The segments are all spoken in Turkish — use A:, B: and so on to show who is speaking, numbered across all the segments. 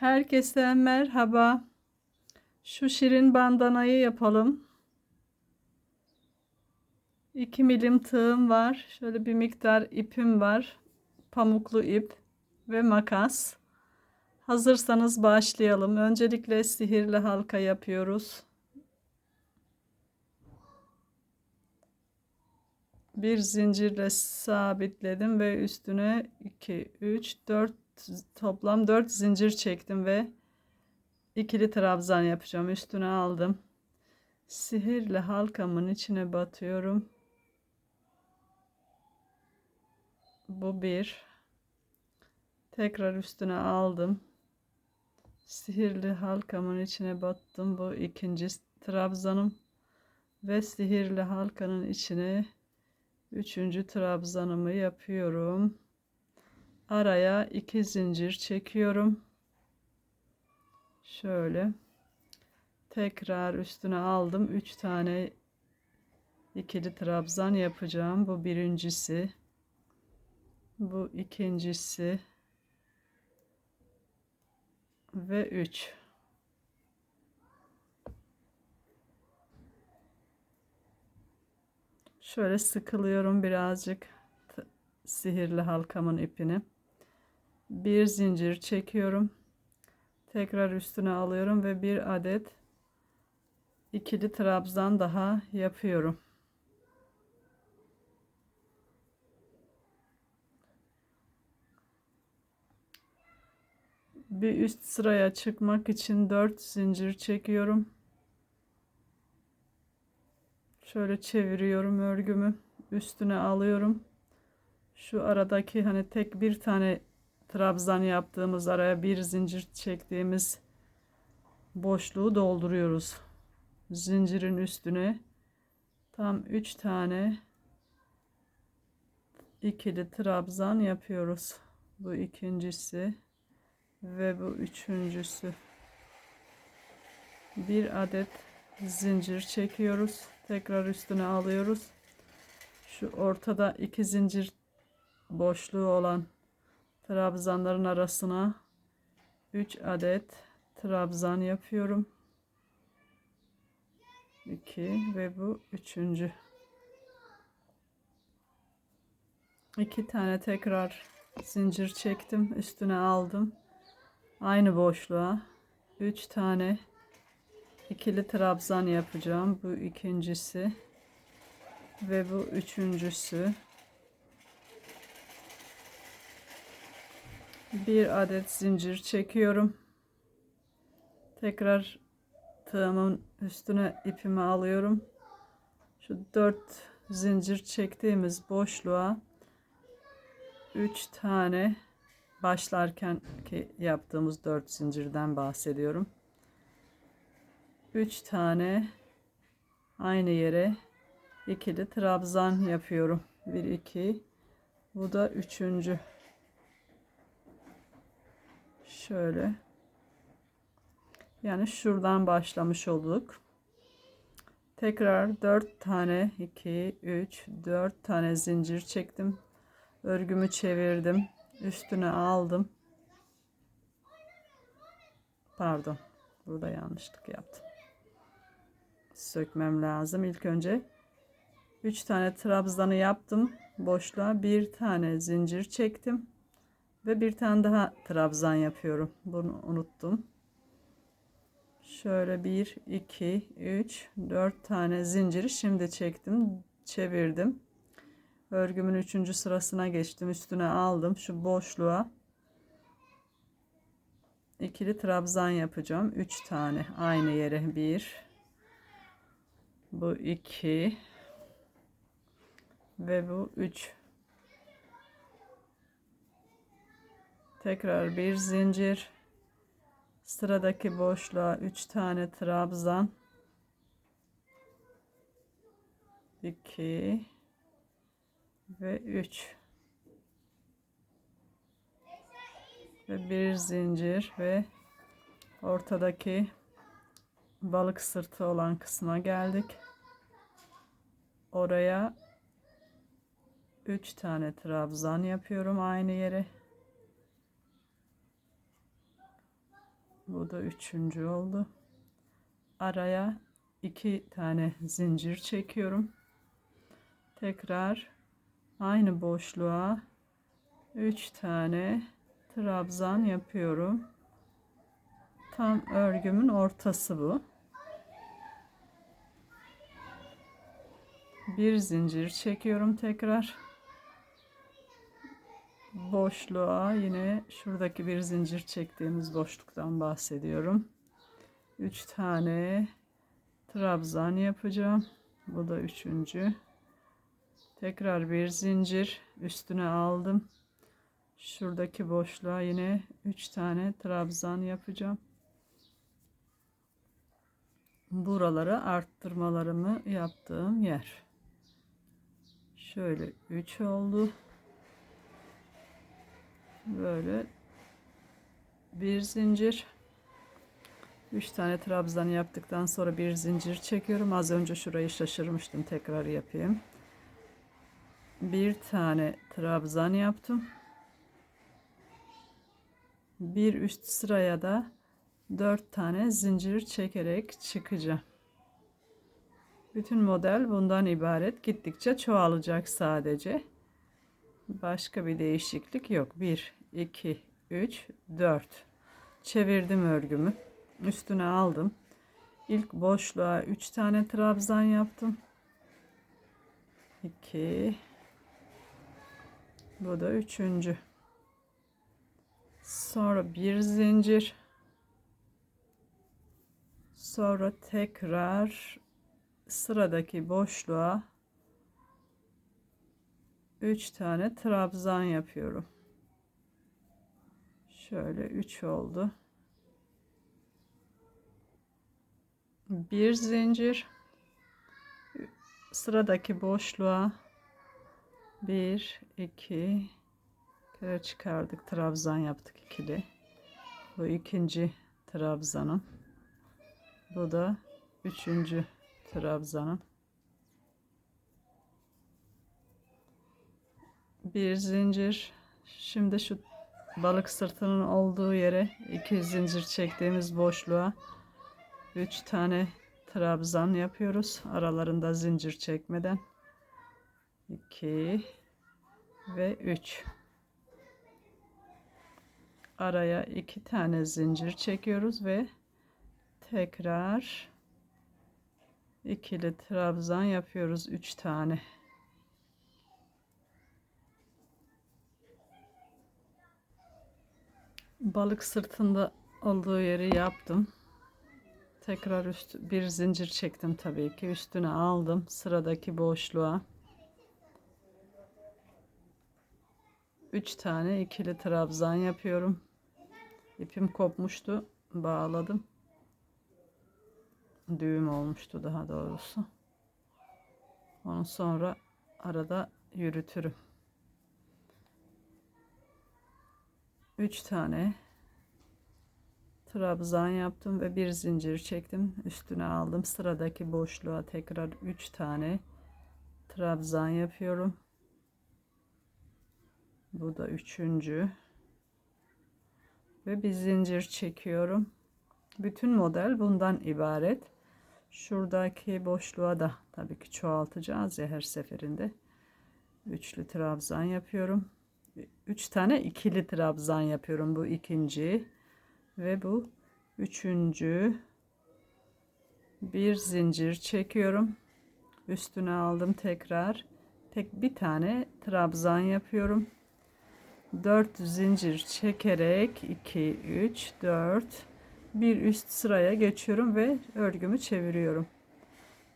A: Herkese merhaba. Şu şirin bandanayı yapalım. 2 milim tığım var. Şöyle bir miktar ipim var. Pamuklu ip ve makas. Hazırsanız başlayalım. Öncelikle sihirli halka yapıyoruz. Bir zincirle sabitledim ve üstüne 2 3 4 toplam 4 zincir çektim ve ikili trabzan yapacağım. Üstüne aldım. Sihirli halkamın içine batıyorum. Bu bir. Tekrar üstüne aldım. Sihirli halkamın içine battım. Bu ikinci trabzanım. Ve sihirli halkanın içine üçüncü trabzanımı yapıyorum araya iki zincir çekiyorum. Şöyle tekrar üstüne aldım. Üç tane ikili trabzan yapacağım. Bu birincisi. Bu ikincisi. Ve üç. Şöyle sıkılıyorum birazcık sihirli halkamın ipini bir zincir çekiyorum. Tekrar üstüne alıyorum ve bir adet ikili trabzan daha yapıyorum. Bir üst sıraya çıkmak için 4 zincir çekiyorum. Şöyle çeviriyorum örgümü. Üstüne alıyorum. Şu aradaki hani tek bir tane trabzan yaptığımız araya bir zincir çektiğimiz boşluğu dolduruyoruz. Zincirin üstüne tam 3 tane ikili trabzan yapıyoruz. Bu ikincisi ve bu üçüncüsü. Bir adet zincir çekiyoruz. Tekrar üstüne alıyoruz. Şu ortada iki zincir boşluğu olan trabzanların arasına 3 adet trabzan yapıyorum. 2 ve bu üçüncü. iki tane tekrar zincir çektim. Üstüne aldım. Aynı boşluğa 3 tane ikili trabzan yapacağım. Bu ikincisi ve bu üçüncüsü. Bir adet zincir çekiyorum. Tekrar tığımın üstüne ipimi alıyorum. Şu dört zincir çektiğimiz boşluğa üç tane başlarken ki yaptığımız dört zincirden bahsediyorum. Üç tane aynı yere ikili trabzan yapıyorum. Bir iki bu da üçüncü Şöyle. Yani şuradan başlamış olduk. Tekrar 4 tane 2 3 4 tane zincir çektim. Örgümü çevirdim. Üstüne aldım. Pardon. Burada yanlışlık yaptım. Sökmem lazım. İlk önce 3 tane trabzanı yaptım. Boşluğa bir tane zincir çektim. Ve bir tane daha trabzan yapıyorum. Bunu unuttum. Şöyle 1, 2, 3, 4 tane zinciri şimdi çektim. Çevirdim. Örgümün 3. sırasına geçtim. Üstüne aldım. Şu boşluğa ikili trabzan yapacağım. 3 tane aynı yere 1 bu 2 ve bu 3 Tekrar bir zincir. Sıradaki boşluğa 3 tane trabzan. 2 ve 3 ve bir zincir ve ortadaki balık sırtı olan kısma geldik. Oraya 3 tane trabzan yapıyorum aynı yere. Bu da üçüncü oldu. Araya iki tane zincir çekiyorum. Tekrar aynı boşluğa üç tane trabzan yapıyorum. Tam örgümün ortası bu. Bir zincir çekiyorum tekrar. Boşluğa yine şuradaki bir zincir çektiğimiz boşluktan bahsediyorum. 3 tane trabzan yapacağım. Bu da üçüncü. Tekrar bir zincir üstüne aldım. Şuradaki boşluğa yine 3 tane trabzan yapacağım. Buralara arttırmalarımı yaptığım yer. Şöyle 3 oldu. Böyle bir zincir. 3 tane trabzan yaptıktan sonra bir zincir çekiyorum. Az önce şurayı şaşırmıştım. Tekrar yapayım. Bir tane trabzan yaptım. Bir üst sıraya da 4 tane zincir çekerek çıkacağım. Bütün model bundan ibaret. Gittikçe çoğalacak sadece. Başka bir değişiklik yok. 1, 2, 3, 4. Çevirdim örgümü. Üstüne aldım. İlk boşluğa 3 tane trabzan yaptım. 2 Bu da üçüncü. Sonra bir zincir. Sonra tekrar sıradaki boşluğa 3 tane trabzan yapıyorum. Şöyle 3 oldu. Bir zincir sıradaki boşluğa 1 2 kere çıkardık trabzan yaptık ikili. Bu ikinci trabzanım. Bu da üçüncü trabzanım. Bir zincir. Şimdi şu balık sırtının olduğu yere iki zincir çektiğimiz boşluğa üç tane trabzan yapıyoruz. Aralarında zincir çekmeden. 2 ve 3 araya iki tane zincir çekiyoruz ve tekrar ikili trabzan yapıyoruz üç tane balık sırtında olduğu yeri yaptım. Tekrar üst bir zincir çektim tabii ki. Üstüne aldım sıradaki boşluğa. 3 tane ikili trabzan yapıyorum. İpim kopmuştu bağladım. Düğüm olmuştu daha doğrusu. Onu sonra arada yürütürüm 3 tane trabzan yaptım ve bir zincir çektim. Üstüne aldım. Sıradaki boşluğa tekrar 3 tane trabzan yapıyorum. Bu da üçüncü. Ve bir zincir çekiyorum. Bütün model bundan ibaret. Şuradaki boşluğa da tabii ki çoğaltacağız ya her seferinde. Üçlü trabzan yapıyorum üç tane ikili trabzan yapıyorum bu ikinci ve bu üçüncü. Bir zincir çekiyorum. Üstüne aldım tekrar. Tek bir tane trabzan yapıyorum. 4 zincir çekerek 2 3 4 bir üst sıraya geçiyorum ve örgümü çeviriyorum.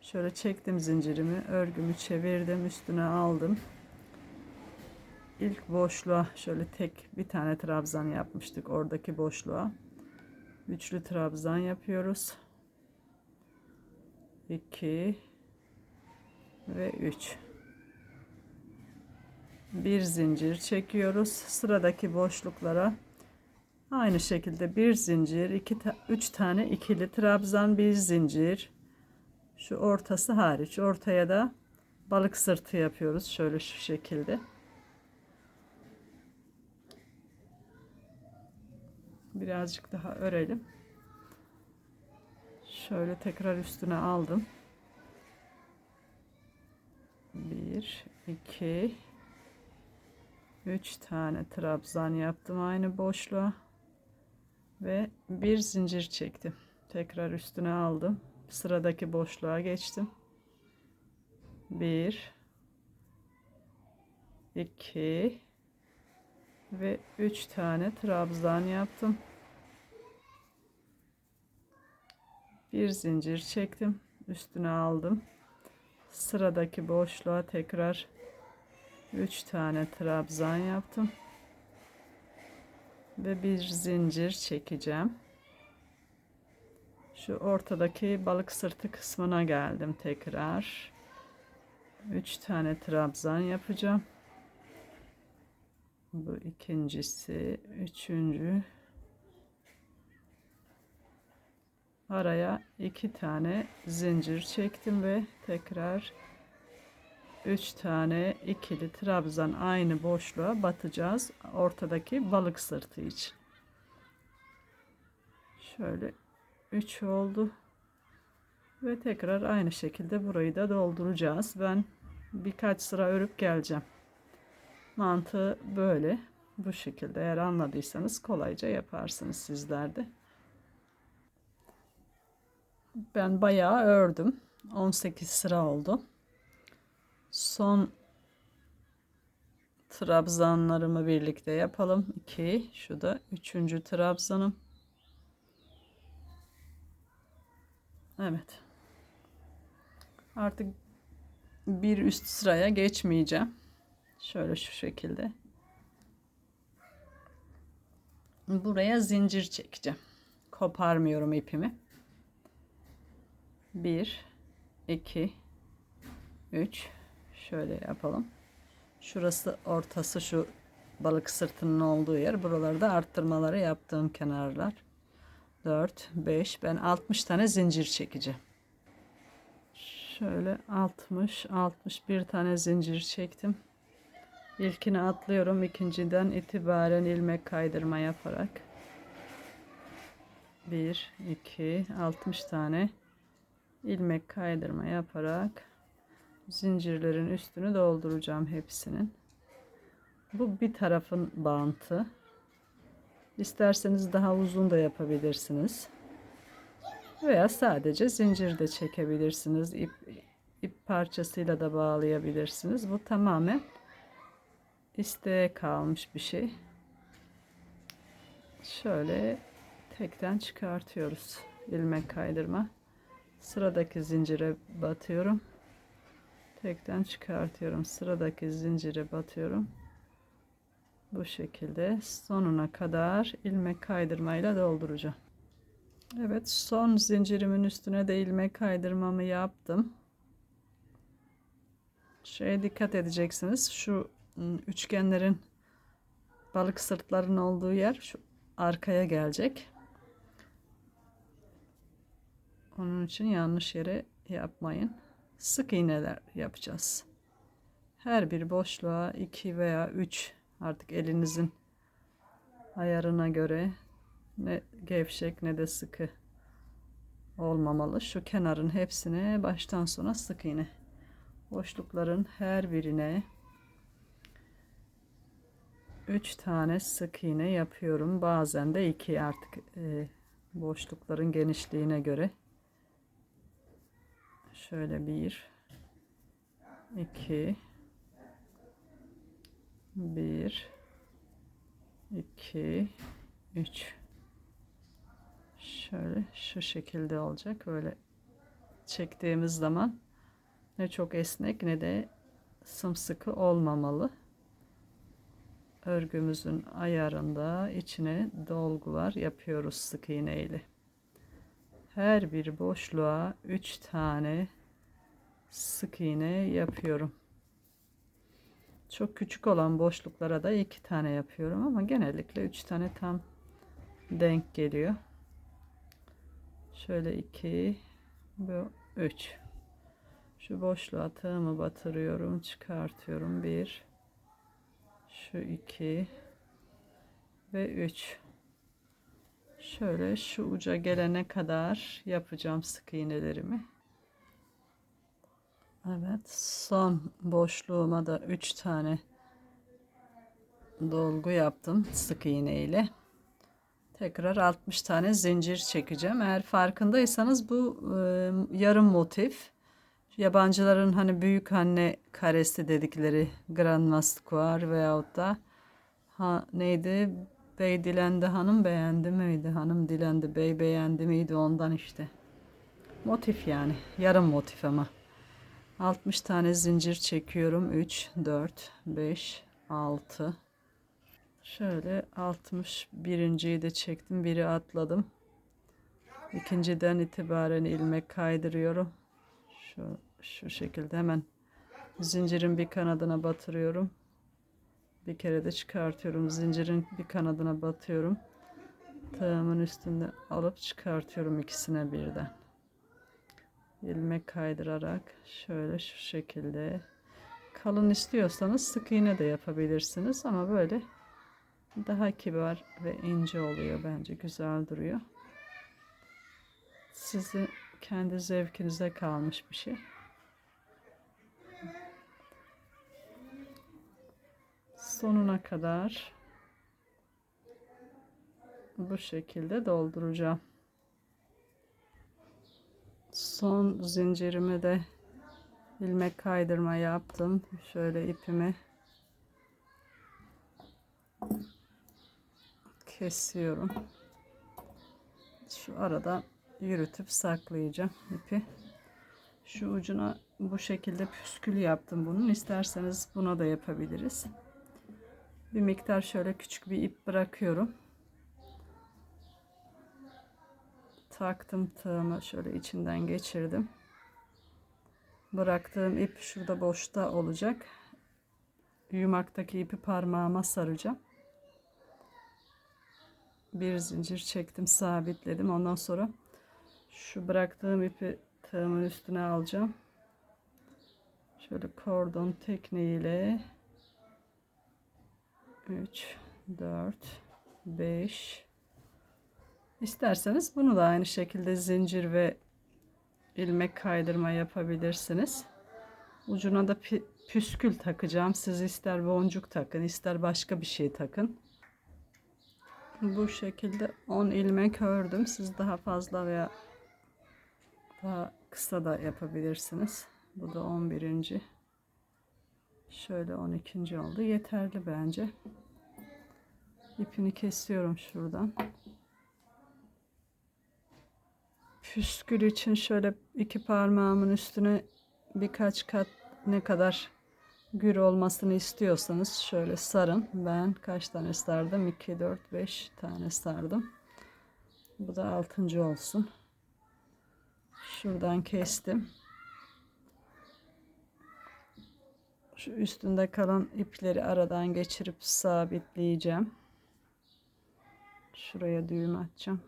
A: Şöyle çektim zincirimi örgümü çevirdim üstüne aldım ilk boşluğa şöyle tek bir tane trabzan yapmıştık oradaki boşluğa. Üçlü trabzan yapıyoruz. 2 ve 3 bir zincir çekiyoruz. Sıradaki boşluklara aynı şekilde bir zincir iki ta üç tane ikili trabzan bir zincir. Şu ortası hariç. Ortaya da balık sırtı yapıyoruz şöyle şu şekilde birazcık daha örelim Şöyle tekrar üstüne aldım. 1 2 3 tane trabzan yaptım aynı boşluğa ve bir zincir çektim. Tekrar üstüne aldım. Sıradaki boşluğa geçtim. 1 2 ve 3 tane trabzan yaptım. Bir zincir çektim. Üstüne aldım. Sıradaki boşluğa tekrar 3 tane trabzan yaptım. Ve bir zincir çekeceğim. Şu ortadaki balık sırtı kısmına geldim tekrar. 3 tane trabzan yapacağım. Bu ikincisi, üçüncü. Araya iki tane zincir çektim ve tekrar üç tane ikili trabzan aynı boşluğa batacağız. Ortadaki balık sırtı için. Şöyle 3 oldu. Ve tekrar aynı şekilde burayı da dolduracağız. Ben birkaç sıra örüp geleceğim. Mantığı böyle. Bu şekilde eğer anladıysanız kolayca yaparsınız sizler de. Ben bayağı ördüm. 18 sıra oldu. Son trabzanlarımı birlikte yapalım. 2 şu da 3. trabzanım. Evet. Artık bir üst sıraya geçmeyeceğim. Şöyle şu şekilde. Buraya zincir çekeceğim. Koparmıyorum ipimi. 1 2 3 şöyle yapalım. Şurası ortası şu balık sırtının olduğu yer. Buraları da arttırmaları yaptığım kenarlar. 4 5 ben 60 tane zincir çekeceğim. Şöyle 60 61 tane zincir çektim. İlkini atlıyorum. ikinciden itibaren ilmek kaydırma yaparak 1 2 60 tane ilmek kaydırma yaparak zincirlerin üstünü dolduracağım hepsinin. Bu bir tarafın bantı. İsterseniz daha uzun da yapabilirsiniz. Veya sadece zincir de çekebilirsiniz. İp, ip parçasıyla da bağlayabilirsiniz. Bu tamamen isteğe kalmış bir şey. Şöyle tekten çıkartıyoruz. ilmek kaydırma. Sıradaki zincire batıyorum. Tekten çıkartıyorum. Sıradaki zincire batıyorum. Bu şekilde sonuna kadar ilmek kaydırmayla dolduracağım. Evet son zincirimin üstüne de ilmek kaydırmamı yaptım. Şeye dikkat edeceksiniz. Şu ıı, üçgenlerin balık sırtların olduğu yer şu arkaya gelecek. Onun için yanlış yere yapmayın. Sık iğneler yapacağız. Her bir boşluğa 2 veya 3 artık elinizin ayarına göre ne gevşek ne de sıkı olmamalı. Şu kenarın hepsine baştan sona sık iğne. Boşlukların her birine 3 tane sık iğne yapıyorum. Bazen de 2 artık e, boşlukların genişliğine göre. Şöyle bir, iki, bir, iki, üç. Şöyle şu şekilde olacak. Böyle çektiğimiz zaman ne çok esnek ne de sımsıkı olmamalı. Örgümüzün ayarında içine dolgular yapıyoruz sık iğne ile. Her bir boşluğa 3 tane sık iğne yapıyorum. Çok küçük olan boşluklara da 2 tane yapıyorum ama genellikle 3 tane tam denk geliyor. Şöyle 2 bu 3. Şu boşluğa tığımı batırıyorum, çıkartıyorum. 1 şu 2 ve 3. Şöyle şu uca gelene kadar yapacağım sık iğnelerimi. Evet, son boşluğuma da 3 tane dolgu yaptım sık iğne ile. Tekrar 60 tane zincir çekeceğim. Eğer farkındaysanız bu e, yarım motif. Yabancıların hani büyük anne karesi dedikleri Grand Masquer veyahut da ha, neydi? Bey dilendi hanım beğendi miydi? Hanım dilendi bey beğendi miydi? Ondan işte. Motif yani. Yarım motif ama. 60 tane zincir çekiyorum. 3, 4, 5, 6. Şöyle 61.yi de çektim. Biri atladım. İkinciden itibaren ilmek kaydırıyorum. Şu, şu şekilde hemen zincirin bir kanadına batırıyorum. Bir kere de çıkartıyorum. Zincirin bir kanadına batıyorum. Tığımın üstünde alıp çıkartıyorum ikisine birden. İlmek kaydırarak şöyle şu şekilde. Kalın istiyorsanız sık iğne de yapabilirsiniz ama böyle daha kibar ve ince oluyor bence. Güzel duruyor. Sizi kendi zevkinize kalmış bir şey sonuna kadar bu şekilde dolduracağım son zincirimi de ilmek kaydırma yaptım. Şöyle ipimi kesiyorum. Şu arada yürütüp saklayacağım ipi. Şu ucuna bu şekilde püskül yaptım bunun. İsterseniz buna da yapabiliriz. Bir miktar şöyle küçük bir ip bırakıyorum. taktım tığımı şöyle içinden geçirdim. Bıraktığım ip şurada boşta olacak. Yumaktaki ipi parmağıma saracağım. Bir zincir çektim, sabitledim. Ondan sonra şu bıraktığım ipi tığımın üstüne alacağım. Şöyle kordon tekniğiyle 3 4 5 İsterseniz bunu da aynı şekilde zincir ve ilmek kaydırma yapabilirsiniz. Ucuna da püskül takacağım. Siz ister boncuk takın, ister başka bir şey takın. Bu şekilde 10 ilmek ördüm. Siz daha fazla veya daha kısa da yapabilirsiniz. Bu da 11. Şöyle 12. oldu. Yeterli bence. İpini kesiyorum şuradan. püskül için şöyle iki parmağımın üstüne birkaç kat ne kadar gür olmasını istiyorsanız şöyle sarın. Ben kaç tane sardım? 2, 4, 5 tane sardım. Bu da altıncı olsun. Şuradan kestim. Şu üstünde kalan ipleri aradan geçirip sabitleyeceğim. Şuraya düğüm atacağım.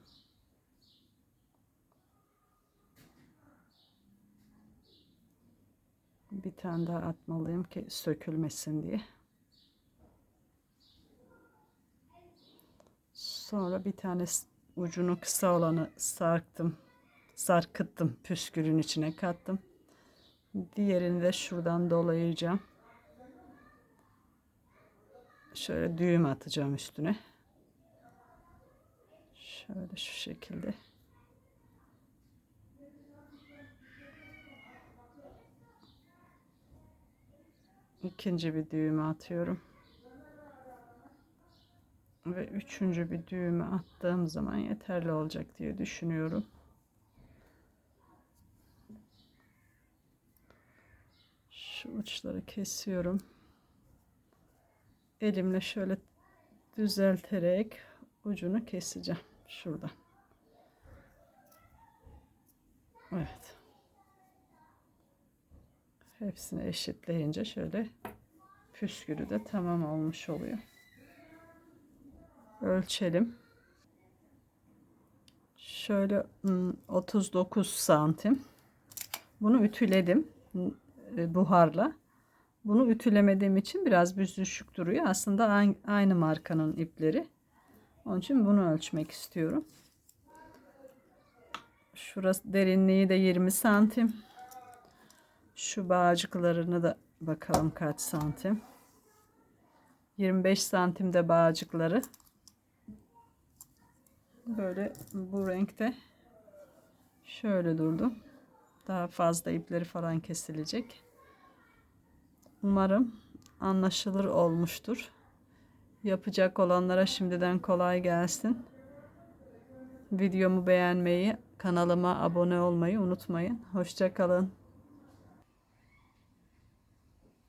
A: bir tane daha atmalıyım ki sökülmesin diye. Sonra bir tane ucunu kısa olanı sarktım. Sarkıttım. Püskürün içine kattım. Diğerini de şuradan dolayacağım. Şöyle düğüm atacağım üstüne. Şöyle şu şekilde. ikinci bir düğümü atıyorum. Ve üçüncü bir düğümü attığım zaman yeterli olacak diye düşünüyorum. Şu uçları kesiyorum. Elimle şöyle düzelterek ucunu keseceğim. Şuradan. Evet. Hepsini eşitleyince şöyle püskülü de tamam olmuş oluyor. Ölçelim. Şöyle 39 ıı, santim. Bunu ütüledim ıı, buharla. Bunu ütülemediğim için biraz büzüşük duruyor. Aslında aynı markanın ipleri. Onun için bunu ölçmek istiyorum. Şurası derinliği de 20 santim. Şu bağcıklarını da bakalım kaç santim. 25 santimde bağcıkları. Böyle bu renkte şöyle durdu. Daha fazla ipleri falan kesilecek. Umarım anlaşılır olmuştur. Yapacak olanlara şimdiden kolay gelsin. Videomu beğenmeyi, kanalıma abone olmayı unutmayın. Hoşça kalın.